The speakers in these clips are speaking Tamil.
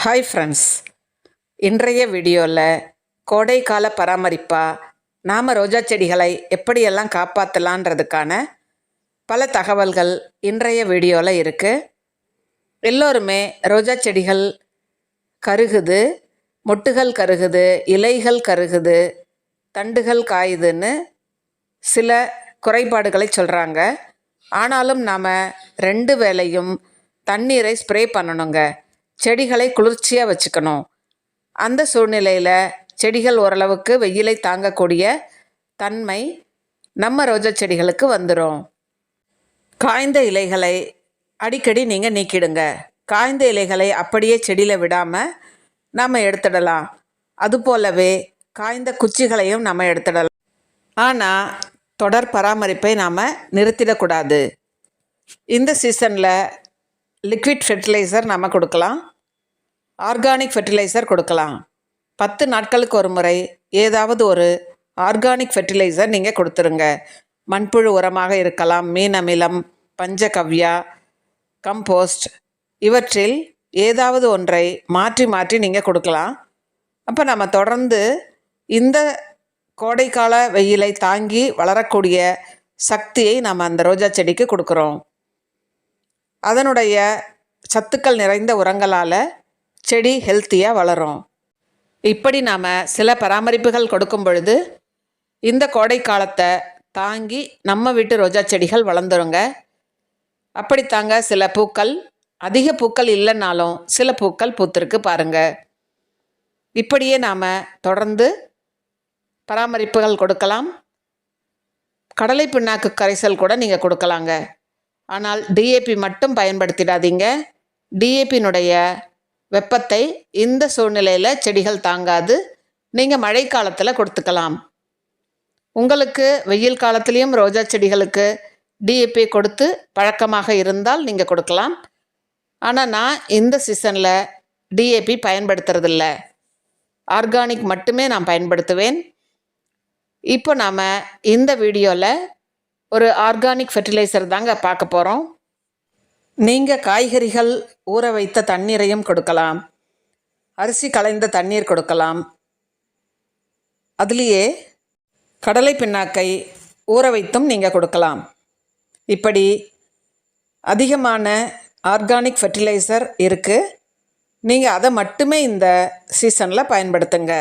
ஹாய் ஃப்ரெண்ட்ஸ் இன்றைய வீடியோவில் கோடைக்கால பராமரிப்பாக நாம் ரோஜா செடிகளை எப்படியெல்லாம் காப்பாற்றலான்றதுக்கான பல தகவல்கள் இன்றைய வீடியோவில் இருக்குது எல்லோருமே ரோஜா செடிகள் கருகுது மொட்டுகள் கருகுது இலைகள் கருகுது தண்டுகள் காயுதுன்னு சில குறைபாடுகளை சொல்கிறாங்க ஆனாலும் நாம் ரெண்டு வேளையும் தண்ணீரை ஸ்ப்ரே பண்ணணுங்க. செடிகளை குளிர்ச்சியாக வச்சுக்கணும். அந்த சூழ்நிலையில் செடிகள் ஓரளவுக்கு வெயிலை தாங்கக்கூடிய தன்மை நம்ம ரோஜா செடிகளுக்கு வந்துடும் காய்ந்த இலைகளை அடிக்கடி நீங்கள் நீக்கிடுங்க. காய்ந்த இலைகளை அப்படியே செடியில் விடாமல் நம்ம எடுத்துடலாம். அதுபோலவே காய்ந்த குச்சிகளையும் நம்ம எடுத்துடலாம். ஆனால் தொடர் பராமரிப்பை நாம் நிறுத்திடக்கூடாது. இந்த சீசனில் லிக்விட் ஃபெர்டிலைசர் நம்ம கொடுக்கலாம். ஆர்கானிக் ஃபெர்டிலைசர் கொடுக்கலாம். பத்து நாட்களுக்கு ஒரு முறை ஏதாவது ஒரு ஆர்கானிக் ஃபெர்டிலைசர் நீங்கள் கொடுத்துருங்க. மண்புழு உரமாக இருக்கலாம் மீன் அமிலம் பஞ்சகவ்யா கம்போஸ்ட் இவற்றில் ஏதாவது ஒன்றை மாற்றி மாற்றி நீங்கள் கொடுக்கலாம். அப்போ நம்ம தொடர்ந்து இந்த கோடைக்கால வெயிலை தாங்கி வளரக்கூடிய சக்தியை நம்ம அந்த ரோஜா செடிக்கு கொடுக்குறோம். அதனுடைய சத்துக்கள் நிறைந்த உரங்களால் செடி ஹெல்த்தியாக வளரும். இப்படி நாம் சில பராமரிப்புகள் கொடுக்கும் பொழுது இந்த கோடை காலத்தை தாங்கி நம்ம வீட்டு ரோஜா செடிகள் வளர்ந்துருங்க. அப்படித்தாங்க சில பூக்கள் அதிக பூக்கள் இல்லைனாலும் சில பூக்கள் பூத்திருக்கு பாருங்கள் இப்படியே நாம் தொடர்ந்து பராமரிப்புகள் கொடுக்கலாம். கடலை பிண்ணாக்கு கரைசல் கூட நீங்கள் கொடுக்கலாங்க. ஆனால் டிஏபி மட்டும் பயன்படுத்திடாதீங்க. டிஏபியினுடைய வெப்பத்தை இந்த சூழ்நிலையில் செடிகள் தாங்காது. நீங்கள் மழை காலத்தில் கொடுத்துக்கலாம். உங்களுக்கு வெயில் காலத்துலேயும் ரோஜா செடிகளுக்கு டிஏபி கொடுத்து பழக்கமாக இருந்தால் நீங்கள் கொடுக்கலாம். ஆனால் நான் இந்த சீசனில் டிஏபி பயன்படுத்துறதில்ல. ஆர்கானிக் மட்டுமே நான் பயன்படுத்துவேன். இப்போ நாம் இந்த வீடியோவில் ஒரு ஆர்கானிக் ஃபெர்டிலைசர் தாங்க பார்க்க போகிறோம் நீங்கள் காய்கறிகள் ஊற வைத்த தண்ணீரையும் கொடுக்கலாம். அரிசி கலைந்த தண்ணீர் கொடுக்கலாம். அதுலேயே கடலை பிண்ணாக்கை ஊற வைத்தும் நீங்கள் கொடுக்கலாம். இப்படி அதிகமான ஆர்கானிக் ஃபெர்டிலைசர் இருக்குது நீங்கள் அதை மட்டுமே இந்த சீசனில் பயன்படுத்துங்க.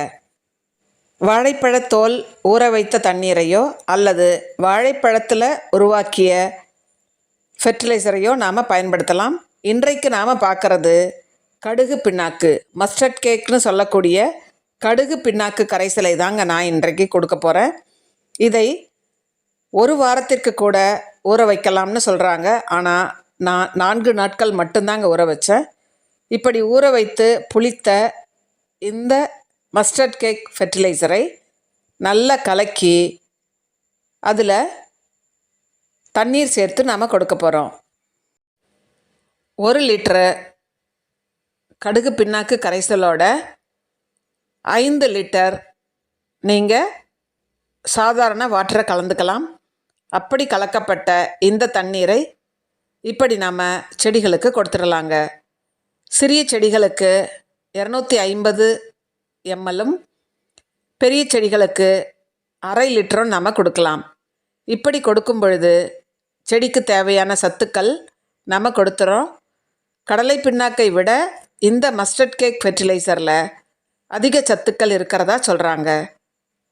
வாழைப்பழத்தோல் ஊற வைத்த தண்ணீரையோ அல்லது வாழைப்பழத்தில் உருவாக்கிய ஃபெர்டிலைசரையோ நாம் பயன்படுத்தலாம். இன்றைக்கு நாம் பார்க்குறது கடுகு பின்னாக்கு மஸ்டர்ட் கேக்னு சொல்லக்கூடிய கடுகு பின்னாக்கு கரைசலை தாங்க நான் இன்றைக்கு கொடுக்க போகிறேன் இதை ஒரு வாரத்திற்கு கூட ஊற வைக்கலாம்னு சொல்கிறாங்க ஆனால் நான் நான்கு நாட்கள் மட்டும்தாங்க ஊற வச்சேன். இப்படி ஊற வைத்து புளித்த இந்த மஸ்டர்ட் கேக் ஃபெர்டிலைசரை நல்லா கலக்கி அதில் தண்ணீர் சேர்த்து நாம் கொடுக்க போகிறோம் ஒரு லிட்டரு கடுகு பின்னாக்கு கரைசலோட ஐந்து லிட்டர் நீங்கள் சாதாரண வாட்டரை கலந்துக்கலாம். அப்படி கலக்கப்பட்ட இந்த தண்ணீரை இப்படி நாம் செடிகளுக்கு கொடுத்துடலாங்க. சிறிய செடிகளுக்கு இரநூத்தி ஐம்பது எம்எல்லும் பெரிய செடிகளுக்கு அரை லிட்டரும் நம்ம கொடுக்கலாம். இப்படி கொடுக்கும் பொழுது செடிக்கு தேவையான சத்துக்கள் நம்ம கொடுத்துறோம். கடலை பின்னாக்கை விட இந்த மஸ்டர்ட் கேக் ஃபெர்டிலைசரில் அதிக சத்துக்கள் இருக்கிறதா சொல்கிறாங்க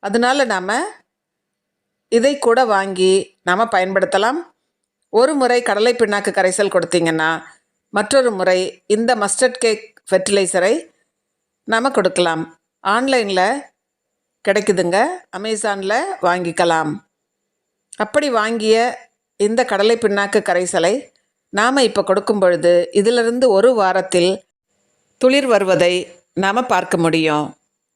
அதனால் நாம் இதை கூட வாங்கி நாம் பயன்படுத்தலாம். ஒரு முறை கடலை பிண்ணாக்கு கரைசல் கொடுத்தீங்கன்னா மற்றொரு முறை இந்த மஸ்டர்ட் கேக் ஃபெர்டிலைசரை நாம் கொடுக்கலாம். ஆன்லைனில் கிடைக்குதுங்க. அமேசானில் வாங்கிக்கலாம். அப்படி வாங்கிய இந்த கடலை பின்னாக்கு கரைசலை நாம் இப்போ கொடுக்கும் பொழுது இதிலிருந்து ஒரு வாரத்தில் துளிர் வருவதை நாம் பார்க்க முடியும்.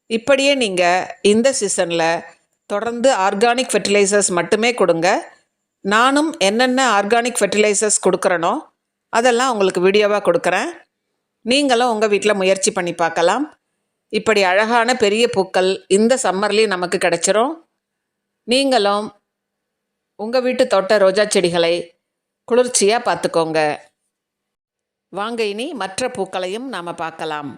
இப்படியே நீங்கள் இந்த சீசனில் தொடர்ந்து ஆர்கானிக் ஃபெர்டிலைசர்ஸ் மட்டுமே கொடுங்க. நானும் என்னென்ன ஆர்கானிக் ஃபெர்டிலைசர்ஸ் கொடுக்குறனோ அதெல்லாம் உங்களுக்கு வீடியோவாக கொடுக்குறேன். நீங்களும் உங்கள் வீட்டில் முயற்சி பண்ணி பார்க்கலாம். இப்படி அழகான பெரிய பூக்கள் இந்த சம்மர்லேயும் நமக்கு கிடச்சிரும். நீங்களும் உங்கள் வீட்டு தோட்ட ரோஜா செடிகளை குளிர்ச்சியாக பார்த்துக்கோங்க. வாங்க இனி மற்ற பூக்களையும் நாம் பார்க்கலாம்.